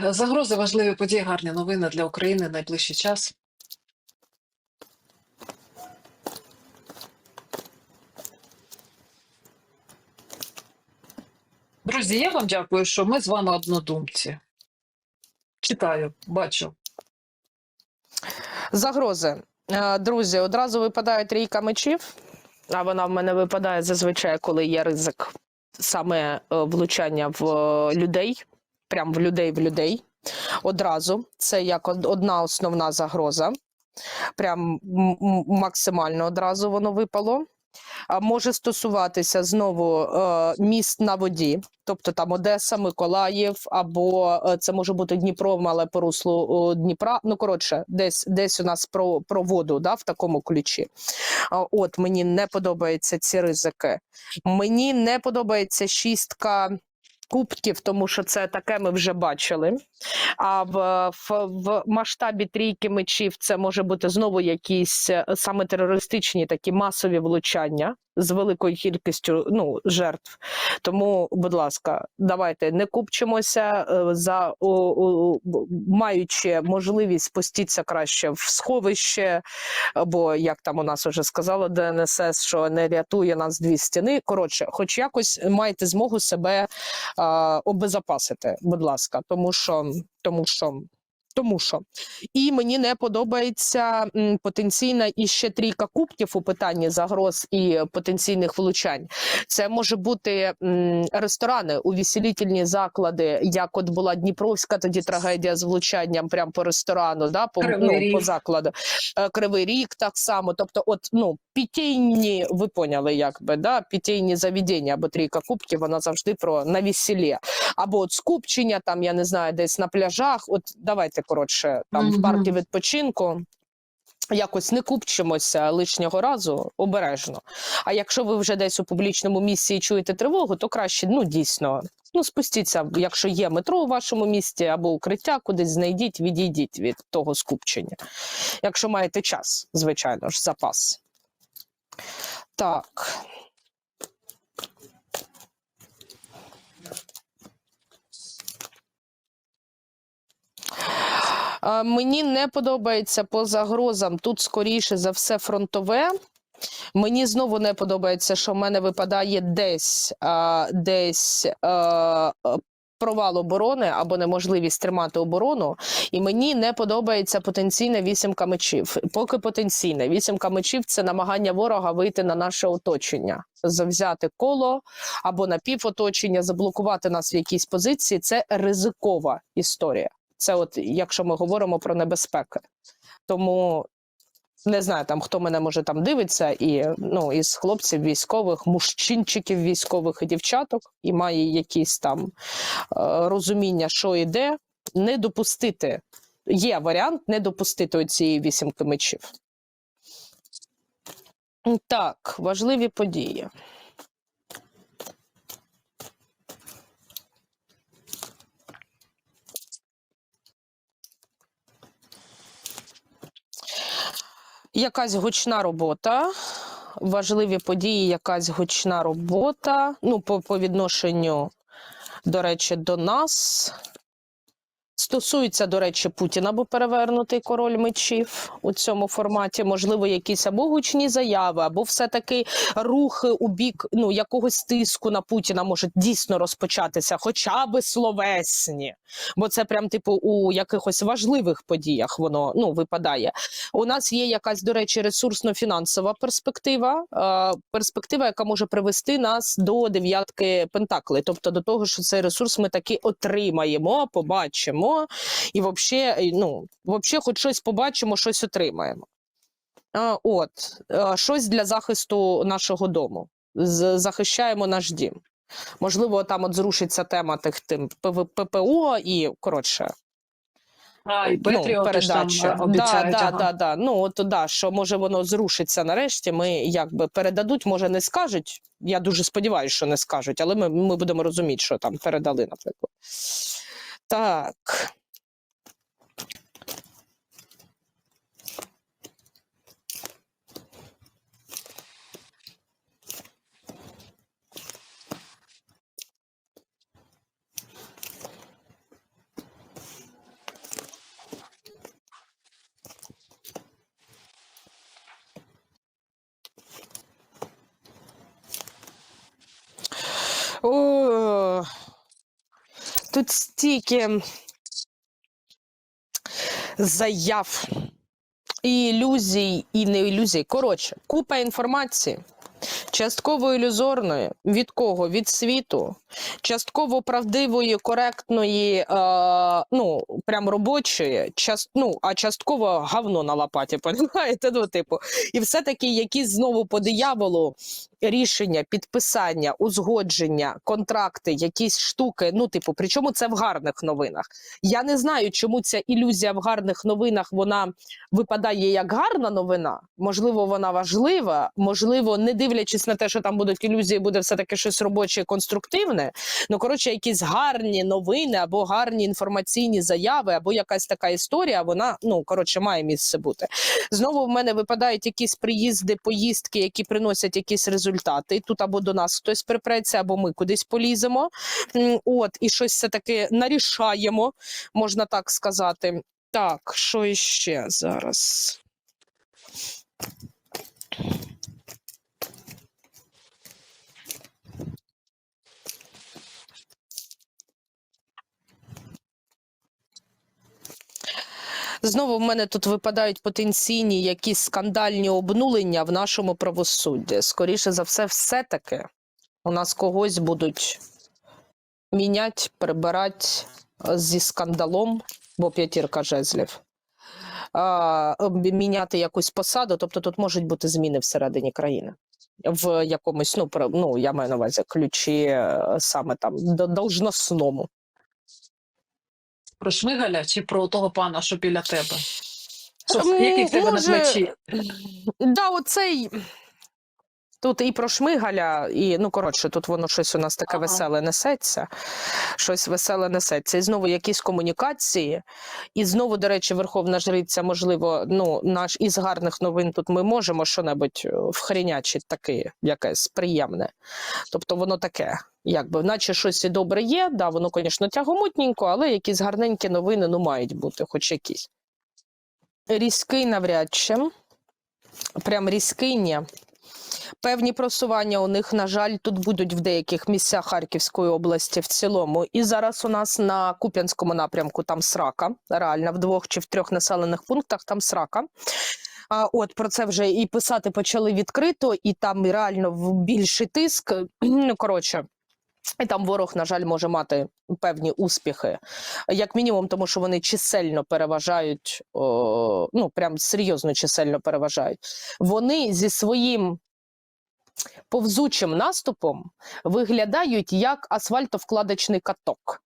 Загрози важливі події, гарні новини для України найближчий час. Друзі, я вам дякую, що ми з вами однодумці. Читаю, бачу. Загрози. Е, Друзі, одразу випадає трійка мечів, а вона в мене випадає зазвичай, коли є ризик саме е, влучання в е, людей, прям в людей в людей. Одразу це як одна основна загроза. Прям максимально одразу воно випало. Може стосуватися знову е, міст на воді, тобто там Одеса, Миколаїв, або е, це може бути Дніпро, але по руслу Дніпра. Ну коротше, десь десь у нас про, про воду, да, в такому ключі. От мені не подобаються ці ризики. Мені не подобається шістка. Кубків, тому що це таке ми вже бачили. А в, в, в масштабі трійки мечів це може бути знову якісь е, саме терористичні такі масові влучання з великою кількістю ну, жертв. Тому, будь ласка, давайте не купчимося е, за о, о, маючи можливість спуститися краще в сховище, бо як там у нас вже сказала ДНСС, що не рятує нас дві стіни. Коротше, хоч якось маєте змогу себе а, обезопасити, будь ласка, тому що тому що. Тому що і мені не подобається потенційна і ще трійка кубків у питанні загроз і потенційних влучань. Це може бути ресторани, увеселітельні заклади, як от була Дніпровська тоді трагедія з влучанням прямо по ресторану, да, по, Кривий ну, по закладу. Е, Кривий Ріг так само. Тобто, от ну пітейні, ви поняли, якби да, пітейні заведення або трійка кубків, вона завжди про на весіллі. Або от скупчення, там я не знаю, десь на пляжах. От давайте коротше, там в Мгм. парку відпочинку. Якось не купчимося лишнього разу обережно. А якщо ви вже десь у публічному місці і чуєте тривогу, то краще ну дійсно ну спустіться, якщо є метро у вашому місті або укриття, кудись знайдіть, відійдіть від того скупчення. Якщо маєте час, звичайно ж, запас. Так. Мені не подобається по загрозам. Тут скоріше за все фронтове. Мені знову не подобається, що в мене випадає десь, десь провал оборони або неможливість тримати оборону. І мені не подобається потенційна вісімка мечів. Поки потенційна вісімка мечів це намагання ворога вийти на наше оточення, завзяти коло або напівоточення, заблокувати нас в якійсь позиції. Це ризикова історія. Це, от якщо ми говоримо про небезпеки. Тому не знаю там, хто мене може там дивиться, і ну із хлопців військових, мужчинчиків військових і дівчаток, і має якісь там е, розуміння, що іде, не допустити. Є варіант не допустити цієї вісімки мечів. Так, важливі події. Якась гучна робота, важливі події, якась гучна робота. Ну, по, по відношенню, до речі, до нас. Стосується, до речі, Путіна, бо перевернутий король мечів у цьому форматі. Можливо, якісь або гучні заяви, або все-таки рухи у бік ну, якогось тиску на Путіна можуть дійсно розпочатися, хоча би словесні. Бо це прям, типу, у якихось важливих подіях воно ну, випадає. У нас є якась, до речі, ресурсно-фінансова перспектива, е, перспектива, яка може привести нас до дев'ятки пентаклей, тобто до того, що цей ресурс ми таки отримаємо, побачимо, і взагалі, ну, вообще хоч щось побачимо, щось отримаємо. От, е, щось для захисту нашого дому. Захищаємо наш дім. Можливо, там от зрушиться тема тих тим ППО і коротше, А, і ну, там передача. е, обіцяють. да, ага. да, да, да. Ну от да, що може воно зрушиться нарешті. Ми якби передадуть, може не скажуть. Я дуже сподіваюся, що не скажуть, але ми, ми будемо розуміти, що там передали, наприклад. Так. О, тут стільки заяв, і ілюзій, і не ілюзій. Коротше, купа інформації. Частково ілюзорної від кого? Від світу, частково правдивої, коректної, е, ну прям робочої, част, ну, а частково говно на лопаті, понімаєте? Ну, типу, і все-таки якісь знову по дияволу рішення, підписання, узгодження, контракти, якісь штуки. Ну, типу, причому це в гарних новинах. Я не знаю, чому ця ілюзія в гарних новинах вона випадає як гарна новина. Можливо, вона важлива, можливо, не дивлячись на те, що там будуть ілюзії, буде все таки щось робоче, конструктивне. Ну коротше, якісь гарні новини або гарні інформаційні заяви, або якась така історія. Вона ну коротше має місце бути. Знову в мене випадають якісь приїзди, поїздки, які приносять якісь результати. І тут або до нас хтось припреться, або ми кудись поліземо. От і щось все таки нарішаємо, можна так сказати. Так, що іще зараз? Знову в мене тут випадають потенційні якісь скандальні обнулення в нашому правосудді. Скоріше за все, все-таки у нас когось будуть міняти, прибирати зі скандалом, бо п'ятірка жезлів. Міняти якусь посаду, тобто тут можуть бути зміни всередині країни. В якомусь, ну, ну я маю на увазі ключі е, саме там до должносному. Про Шмигаля чи про того пана, що біля тебе? Що, який в тебе на плечі? Да, оцей. Тут і про Шмигаля, і ну коротше, тут воно щось у нас таке Ага. веселе несеться. Щось веселе несеться. І знову якісь комунікації. І знову, до речі, Верховна Жриця, можливо, ну, наш із гарних новин тут ми можемо що-небудь е, вхрінячити таке, якесь приємне. Тобто воно таке, якби, наче щось і добре є, да, воно, звісно, тягомутненько, але якісь гарненькі новини ну, мають бути, хоч якісь. Різкий навряд чи. Прям різкий ні. Певні просування у них, на жаль, тут будуть в деяких місцях Харківської області в цілому. І зараз у нас на Куп'янському напрямку там срака. Реально, в двох чи в трьох населених пунктах там срака. А от про це вже і писати почали відкрито, і там реально більший тиск. Ну, коротше. І там ворог, на жаль, може мати певні успіхи, як мінімум, тому що вони чисельно переважають, о, ну прям серйозно чисельно переважають. Вони зі своїм повзучим наступом виглядають як асфальтовкладочний каток.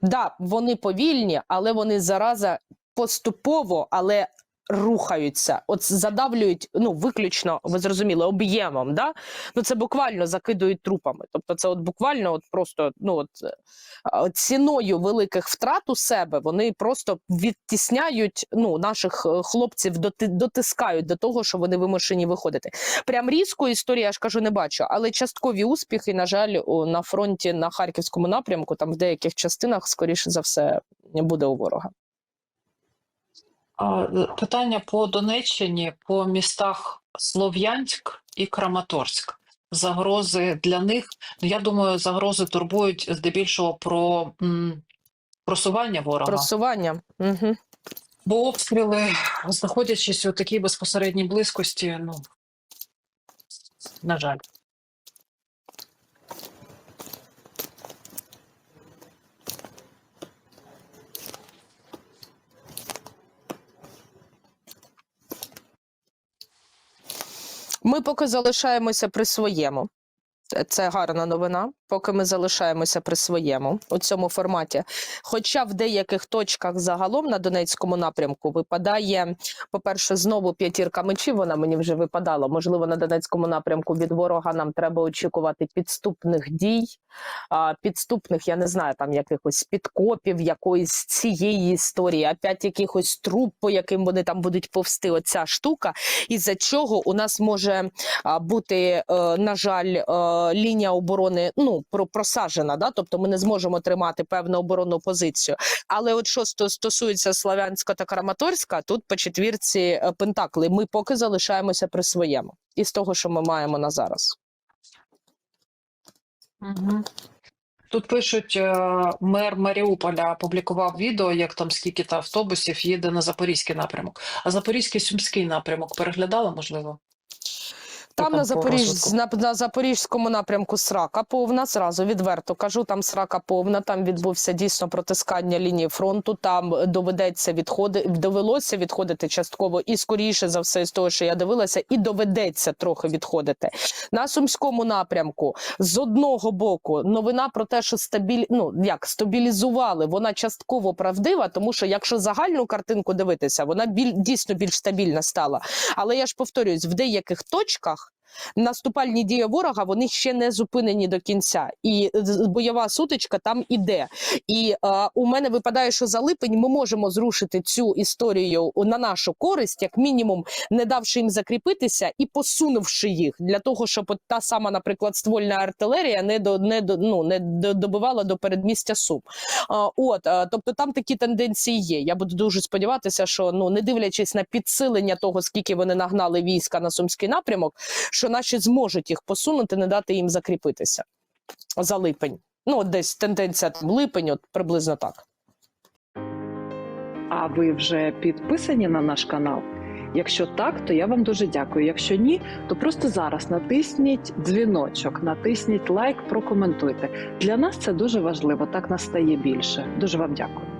Да, вони повільні, але вони зараза поступово, але рухаються. От задавлюють, ну, виключно, ви зрозуміли, об'ємом. Да? Ну, це буквально закидують трупами. Тобто, це от буквально от просто ну, от, е, ціною великих втрат у себе вони просто відтісняють ну, наших е, хлопців, доти, дотискають до того, що вони вимушені виходити. Прям різку історію, я ж кажу, не бачу, але часткові успіхи, на жаль, на фронті на харківському напрямку, там в деяких частинах, скоріше за все, буде у ворога. Е, Питання по Донеччині, по містах Слов'янськ і Краматорськ. Загрози для них, ну я думаю, загрози турбують здебільшого про м, просування ворога. Просування. Угу. Бо обстріли, знаходячись у такій безпосередній близькості, ну, на жаль. Ми поки залишаємося при своєму. Це- гарна новина. Поки ми залишаємося при своєму у цьому форматі. Хоча в деяких точках загалом на Донецькому напрямку випадає, по-перше, знову п'ятірка мечів. Вона мені вже випадала. Можливо, на Донецькому напрямку від ворога нам треба очікувати підступних дій, підступних, я не знаю, там якихось підкопів, якоїсь цієї історії, опять якихось труп, по яким вони там будуть повсти. Оця штука, із-за чого у нас може бути, е, на жаль, е, лінія оборони ну про просаджена, да? тобто ми не зможемо тримати певну оборонну позицію. Але от що стосується Славянська та Краматорська, тут по четвірці е, Пентакли ми поки залишаємося при своєму із того, що ми маємо на зараз. Тут пишуть, е, мер Маріуполя опублікував відео, як там скільки-то автобусів їде на Запорізький напрямок. А Запорізький Сумський напрямок переглядала, можливо? Там на, по на, на запорізькому напрямку срака повна. Зразу відверто кажу, там срака повна. Там відбувся дійсно протискання лінії фронту. Там доведеться відходи, довелося відходити частково і скоріше за все, з того, що я дивилася, і доведеться трохи відходити на сумському напрямку. З одного боку, новина про те, що стабіль... ну, як стабілізували, вона частково правдива, тому що якщо загальну картинку дивитися, вона біль... дійсно більш стабільна стала. Але я ж повторюсь, в деяких точках. Наступальні дії ворога вони ще не зупинені до кінця, і з- бойова сутичка там іде. І е, у мене випадає, що за липень ми можемо зрушити цю історію на нашу користь, як мінімум, не давши їм закріпитися і посунувши їх для того, щоб та сама, наприклад, ствольна артилерія не до не до ну не до- добивала до передмістя Сум. А, От, е, тобто там такі тенденції є. Я буду дуже сподіватися, що ну не дивлячись на підсилення того, скільки вони нагнали війська на сумський напрямок, що наші зможуть їх посунути, не дати їм закріпитися за липень. Ну, от десь тенденція там липень, от приблизно так. А ви вже підписані на наш канал? Якщо так, то я вам дуже дякую. Якщо ні, то просто зараз натисніть дзвіночок, натисніть лайк, прокоментуйте. Для нас це дуже важливо. Так нас стає більше. Дуже вам дякую.